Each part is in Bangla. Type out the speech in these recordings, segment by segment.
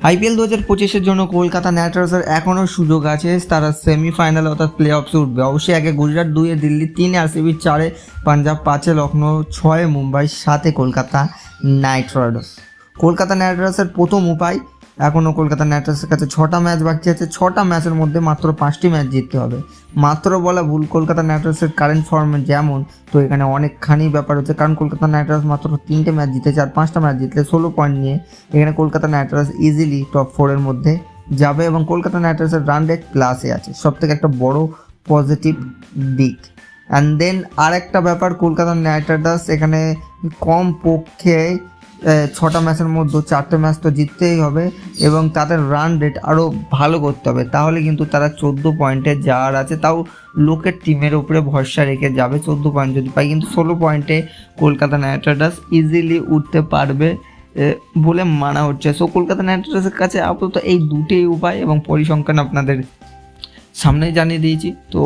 আইপিএল দু হাজার পঁচিশের জন্য কলকাতা নাইট রাইডার্সের এখনও সুযোগ আছে। তারা সেমিফাইনাল অর্থাৎ প্লে অফসে উঠবে। অবশ্যই একে গুজরাট দুইয়ে দিল্লি তিনে, আরসিবি চারে, পাঞ্জাব পাঁচে লখনৌ ছয়ে, মুম্বাই সাতে, Kolkata knight riders. Kolkata knight রাইডার্সের প্রথম উপায় এখনও কলকাতা নাইট রাইডার্সের কাছে ছটা ম্যাচ বাকি আছে। ছটা ম্যাচের মধ্যে মাত্র পাঁচটি ম্যাচ জিততে হবে। মাত্র বলা ভুল, কলকাতা নাইট রাইডার্সের কারেন্ট ফর্মে যেমন, তো এখানে অনেকখানি ব্যাপার হচ্ছে, কারণ কলকাতা নাইট রাইডার্স মাত্র তিনটে ম্যাচ জিতেছে আর পাঁচটা ম্যাচ জিতলে ষোলো পয়েন্ট নিয়ে এখানে Kolkata knight riders easily top ফোরের মধ্যে যাবে এবং কলকাতা নাইট রাইডার্সের রান রেট প্লাসে আছে। সব থেকে একটা বড় পজিটিভ দিক। অ্যান্ড দেন আর একটা ব্যাপার, কলকাতা নাইট রাইডার্স এখানে কম পক্ষে ছটা ম্যাচের মধ্যে চারটে ম্যাচ তো জিততেই হবে এবং তাদের রান রেট আরও ভালো করতে হবে। তাহলে কিন্তু তারা চোদ্দ পয়েন্টে যাওয়ার আছে, তাও লোকের টিমের উপরে ভরসা রেখে যাবে চোদ্দ পয়েন্ট যদি পায়। কিন্তু ষোলো পয়েন্টে কলকাতা নাইট রাইডার্স ইজিলি উঠতে পারবে বলে মানা হচ্ছে। সো কলকাতা নাইট রাইডার্সের কাছে আপাতত এই দুটি উপায় এবং পরিসংখ্যান আপনাদের সামনেই জানিয়ে দিয়েছি। তো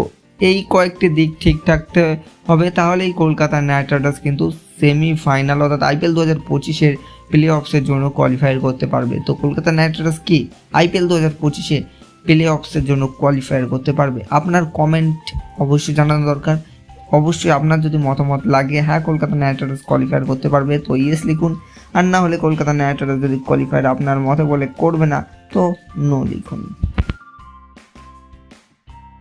এই কয়েকটি দিক ঠিক থাকতে হবে, তাহলেই কলকাতা নাইট রাইডার্স কিন্তু সেমিফাইনাল অর্থাৎ আইপিএল দু হাজার পঁচিশের প্লে অফসের জন্য কোয়ালিফাই করতে পারবে। তো কলকাতা নাইট রাইডার্স কি? আইপিএল দু হাজার পঁচিশে প্লে অফসের জন্য কোয়ালিফাই করতে পারবে। আপনার কমেন্ট অবশ্যই জানানো দরকার। অবশ্যই আপনার যদি মতামত লাগে হ্যাঁ কলকাতা নাইট রাইডার্স কোয়ালিফাই করতে পারবে, তো ইয়েস লিখুন। আর না হলে কলকাতা নাইট রাইডার্স যদি কোয়ালিফাই আপনার মতে বলে করবে না, তো নো লিখুন।